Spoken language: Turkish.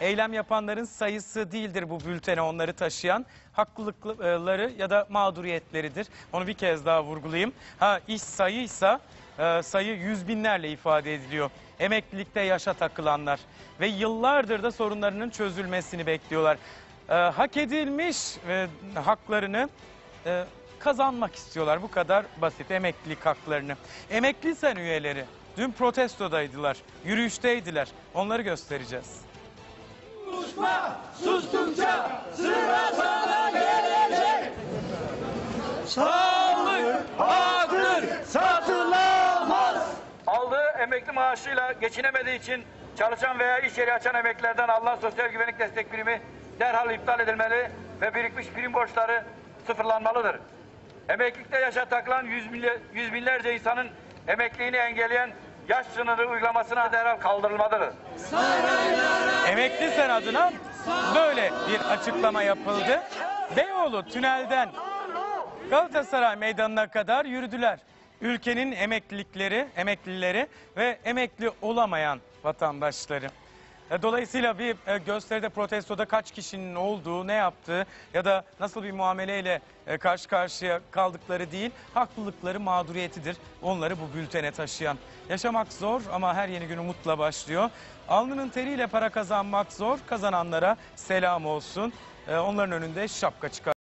Eylem yapanların sayısı değildir bu bültene onları taşıyan. Haklılıkları ya da mağduriyetleridir. Onu bir kez daha vurgulayayım. Ha iş sayıysa e, sayı yüz binlerle ifade ediliyor. Emeklilikte yaşa takılanlar ve yıllardır da sorunlarının çözülmesini bekliyorlar. E, hak edilmiş e, haklarını kazanmak istiyorlar. Bu kadar basit emeklilik haklarını. Emekli sen üyeleri dün protestodaydılar, yürüyüşteydiler. Onları göstereceğiz. Sustukça sıra sana gelecek. Sağlık haktır, satılamaz. Aldığı emekli maaşıyla geçinemediği için çalışan veya iş yeri açan emeklilerden alınan sosyal güvenlik destek primi derhal iptal edilmeli ve birikmiş prim borçları sıfırlanmalıdır. Emeklilikte yaşa takılan yüz, binle- yüz binlerce insanın emekliliğini engelleyen yaş sınırı uygulamasına derhal kaldırılmalıdır. Emekli sen adına böyle bir açıklama yapıldı. Beyoğlu tünelden Galatasaray Meydanı'na kadar yürüdüler. Ülkenin emeklilikleri, emeklileri ve emekli olamayan vatandaşları. E, Dolayısıyla bir e, gösteride protestoda kaç kişinin olduğu, ne yaptığı ya da nasıl bir muameleyle e, karşı karşıya kaldıkları değil, haklılıkları mağduriyetidir. Onları bu bültene taşıyan. Yaşamak zor ama her yeni gün umutla başlıyor. Alnının teriyle para kazanmak zor, kazananlara selam olsun. Onların önünde şapka çıkar.